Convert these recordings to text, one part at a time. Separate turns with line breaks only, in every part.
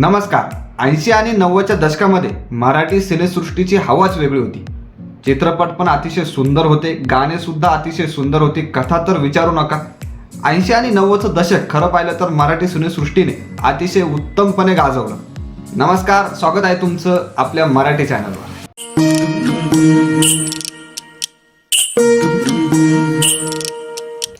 नमस्कार. ऐंशी आणि नव्वदच्या दशकामध्ये मराठी सिनेसृष्टीची हवाच वेगळी होती. चित्रपट पण अतिशय सुंदर होते गाणे सुद्धा अतिशय सुंदर होते कथा तर विचारू नका. ऐंशी आणि नव्वदचं दशक खरं पाहिलं तर मराठी सिनेसृष्टीने अतिशय उत्तमपणे गाजवलं. नमस्कार स्वागत आहे तुमचं आपल्या मराठी चॅनलवर.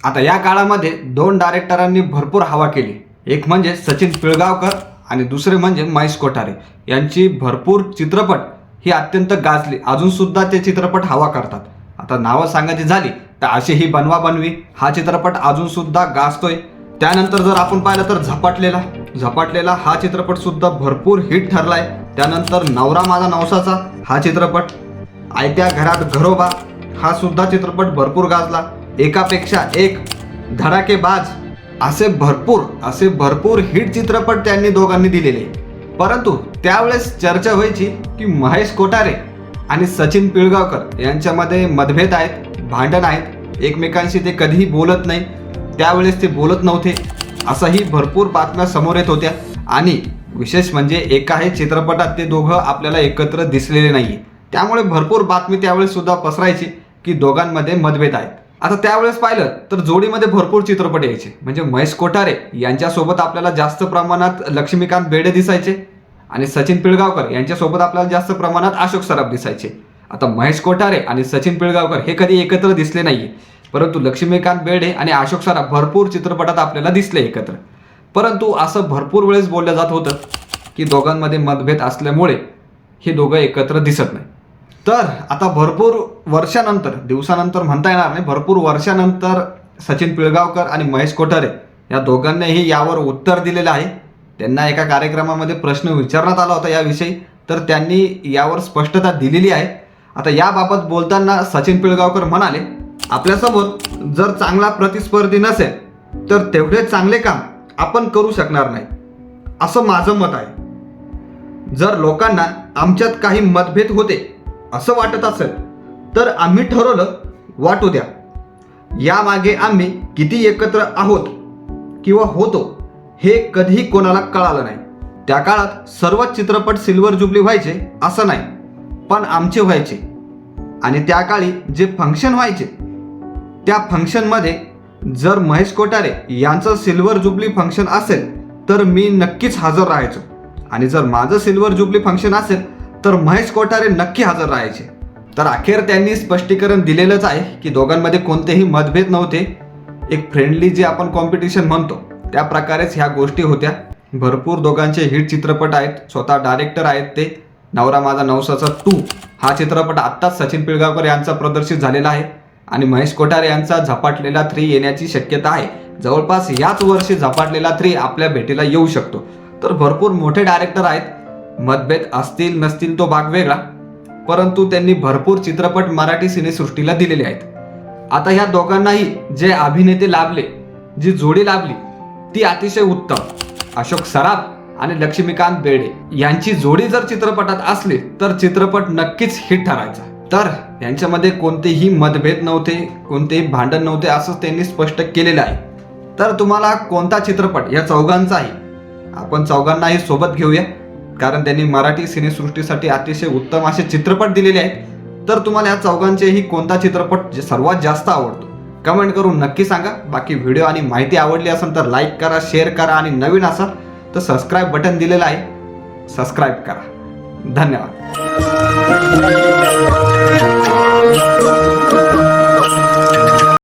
आता या काळामध्ये दोन डायरेक्टरांनी भरपूर हवा केली. एक म्हणजे सचिन पिळगावकर आणि दुसरे म्हणजे महेश कोठारे यांची भरपूर चित्रपट ही अत्यंत गाजली. अजूनसुद्धा ते चित्रपट हवा करतात. आता नावं सांगायची झाली तर अशी ही बनवा बनवी. हा चित्रपट अजूनसुद्धा गाजतोय. त्यानंतर जर आपण पाहिलं तर झपाटलेला झपाटलेला हा चित्रपट सुद्धा भरपूर हिट ठरलाय. त्यानंतर नवरा माझा नवसाचा हा चित्रपट आयत्या घरात घरोबा हा सुद्धा चित्रपट भरपूर गाजला. एकापेक्षा एक धडाकेबाज असे भरपूर असे भरपूर हिट चित्रपट त्यांनी दोघांनी दिलेले. परंतु त्यावेळेस चर्चा व्हायची की महेश कोठारे आणि सचिन पिळगावकर यांच्यामध्ये मतभेद आहेत भांडण आहेत. एकमेकांशी ते कधीही बोलत नाही. त्यावेळेस ते बोलत नव्हते. असंही भरपूर बातम्या समोर येत होत्या. आणि विशेष म्हणजे एकाही चित्रपटात ते दोघं आपल्याला एकत्र दिसलेले नाही त्यामुळे भरपूर बातमी त्यावेळेस सुद्धा पसरायची की दोघांमध्ये मतभेद आहेत. आता त्यावेळेस पाहिलं तर जोडीमध्ये भरपूर चित्रपट यायचे. म्हणजे महेश कोठारे यांच्यासोबत आपल्याला जास्त प्रमाणात लक्ष्मीकांत बेडे दिसायचे आणि सचिन पिळगावकर यांच्यासोबत आपल्याला जास्त प्रमाणात अशोक सराफ दिसायचे. आता महेश कोठारे आणि सचिन पिळगावकर हे कधी एकत्र दिसले नाही परंतु लक्ष्मीकांत बेडे आणि अशोक सराफ भरपूर चित्रपटात आपल्याला दिसले एकत्र. परंतु असं भरपूर वेळेस बोललं जात होतं की दोघांमध्ये मतभेद असल्यामुळे हे दोघं एकत्र दिसत नाही. तर आता भरपूर वर्षानंतर दिवसानंतर म्हणता येणार नाही भरपूर वर्षानंतर सचिन पिळगावकर आणि महेश कोठारे या दोघांनीही यावर उत्तर दिलेलं आहे. त्यांना एका कार्यक्रमामध्ये प्रश्न विचारण्यात आला होता याविषयी तर त्यांनी यावर स्पष्टता दिलेली आहे. आता याबाबत बोलताना सचिन पिळगावकर म्हणाले आपल्यासमोर जर चांगला प्रतिस्पर्धी नसेल तर तेवढे चांगले काम आपण करू शकणार नाही. असं माझं मत आहे. जर लोकांना आमच्यात काही मतभेद होते असं वाटत असेल तर आम्ही ठरवलं वाटू द्या. यामागे आम्ही किती एकत्र आहोत किंवा होतो हे कधीही कोणाला कळालं नाही. त्या काळात सर्वच चित्रपट सिल्वर जुबली व्हायचे असं नाही पण आमचे व्हायचे. आणि त्या काळी जे फंक्शन व्हायचे त्या फंक्शनमध्ये जर महेश कोठारे यांचं सिल्वर जुबली फंक्शन असेल तर मी नक्कीच हजर राहायचो. आणि जर माझं सिल्वर जुबली फंक्शन असेल तर महेश कोठारे नक्की हजर राहायचे. तर अखेर त्यांनी स्पष्टीकरण दिलेलंच आहे की दोघांमध्ये कोणतेही मतभेद नव्हते. एक फ्रेंडली जे आपण कॉम्पिटिशन म्हणतो त्या प्रकारेच ह्या गोष्टी होत्या. भरपूर दोघांचे हिट चित्रपट आहेत स्वतः डायरेक्टर आहेत ते. नवरा माझा नवसाचा टू हा चित्रपट आत्ताच सचिन पिळगावकर यांचा प्रदर्शित झालेला आहे. आणि महेश कोठारे यांचा झपाटलेला थ्री येण्याची शक्यता आहे. जवळपास याच वर्षी झपाटलेला थ्री आपल्या भेटीला येऊ शकतो. तर भरपूर मोठे डायरेक्टर आहेत मतभेद असतील नसतील तो भाग वेगळा. परंतु त्यांनी भरपूर चित्रपट मराठी सिनेसृष्टीला दिलेले आहेत. आता ह्या दोघांनाही जे अभिनेते लाभले जी जोडी लाभली ती अतिशय उत्तम. अशोक सराफ आणि लक्ष्मीकांत बेर्डे यांची जोडी जर चित्रपटात असली तर चित्रपट नक्कीच हिट ठरायचा. तर यांच्यामध्ये कोणतेही मतभेद नव्हते कोणतेही भांडण नव्हते असं त्यांनी स्पष्ट केलेलं आहे. तर तुम्हाला कोणता चित्रपट या चौघांचाही? आपण चौघांनाही सोबत घेऊया. कारण त्यांनी मराठी सिनेसृष्टीसाठी अतिशय उत्तम असे चित्रपट दिलेले आहेत. तर तुम्हाला या चौघांचेही कोणता चित्रपट जे सर्वात जास्त आवडतो? कमेंट करून नक्की सांगा. बाकी व्हिडिओ आणि माहिती आवडली असेल तर लाईक करा शेअर करा आणि नवीन असाल तर सबस्क्राईब बटन दिलेलं आहे. सबस्क्राईब करा. धन्यवाद.